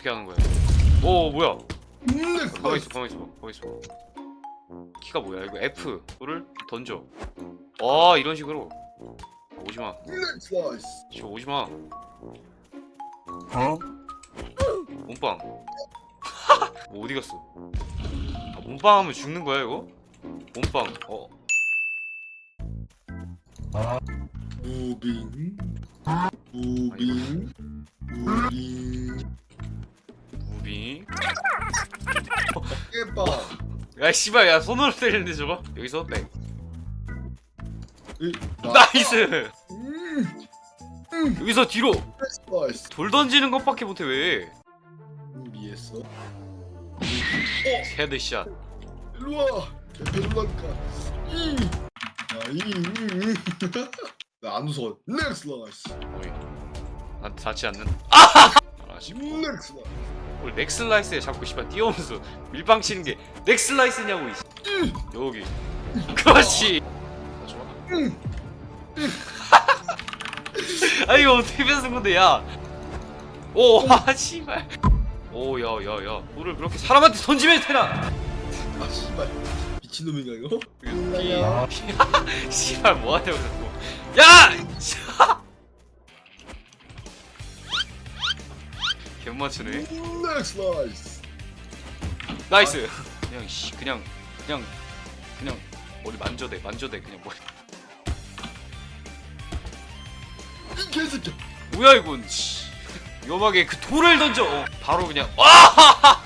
어떻게 하는 거야? 오 뭐야? 가만 있어, 가만 있어, 가만 있어. 키가 뭐야? 이거 F를 던져. 아 이런 식으로. 오지 마. 저 오지 마. 몸빵. 뭐 어디 갔어? 아, 몸빵 하면 죽는 거야 이거? 몸빵. 어. 무빙 무빙 무빙 무빙. 깨빠 야 씨발 야 손으로 때리는데 저거? 여기서 백. 이- 나- 나이스. 음, 여기서 뒤로 돌 던지는 것밖에 못해 왜? 미했어 헤드샷. 일로와 베를란카 이아이 나안 웃어 넥스 라이스 어이. 나한테 닿지 않는. 아! 아쉽고. 넥스 라이스 우리 넥슬라이스에 자꾸 씨발 뛰어오면서 밀빵 치는 게 넥슬라이스냐고 이 씨. 여기. 그렇지. 아, 좋아. 아 이거 어떻게 뺏은 건데 야. 오, 아 씨발. 오, 야, 야, 야. 돌을 그렇게 사람한테 던지면 되나? 아 씨발 미친놈인가 이거? 이거 피, 피, 씨발 뭐 하냐고 자꾸. 야! 개 맞추네. 넥스 라이스 나이스. 그냥 씨, 그냥 그냥 그냥 머리 만져대, 만져대 그냥 머리. 이 개새끼야 뭐야 이건? 씨. 위험하게 그 돌을 던져. 어, 바로 그냥 와!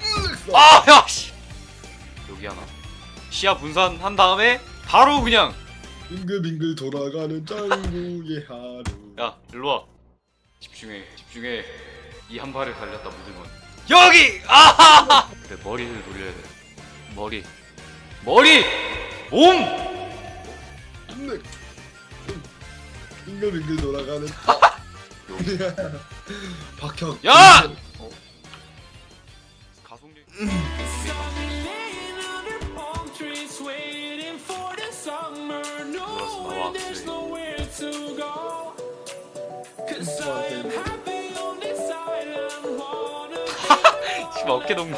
넥스 라이스 아, 야 씨. 여기 하나. 시야 분산한 다음에 바로 그냥 빙글빙글 돌아가는 짱구의 하루 야 일로 와. 집중해, 집중해. 이 한 발을 달렸다 모든 건. 여기! 아! 내 머리를 돌려야 돼. 머리, 머리, 몸. 넥 빙글빙글 돌아가는 여기. 박형 야! 어. 가속력. There's nowhere to go. Cause I 씨발 어깨 동무.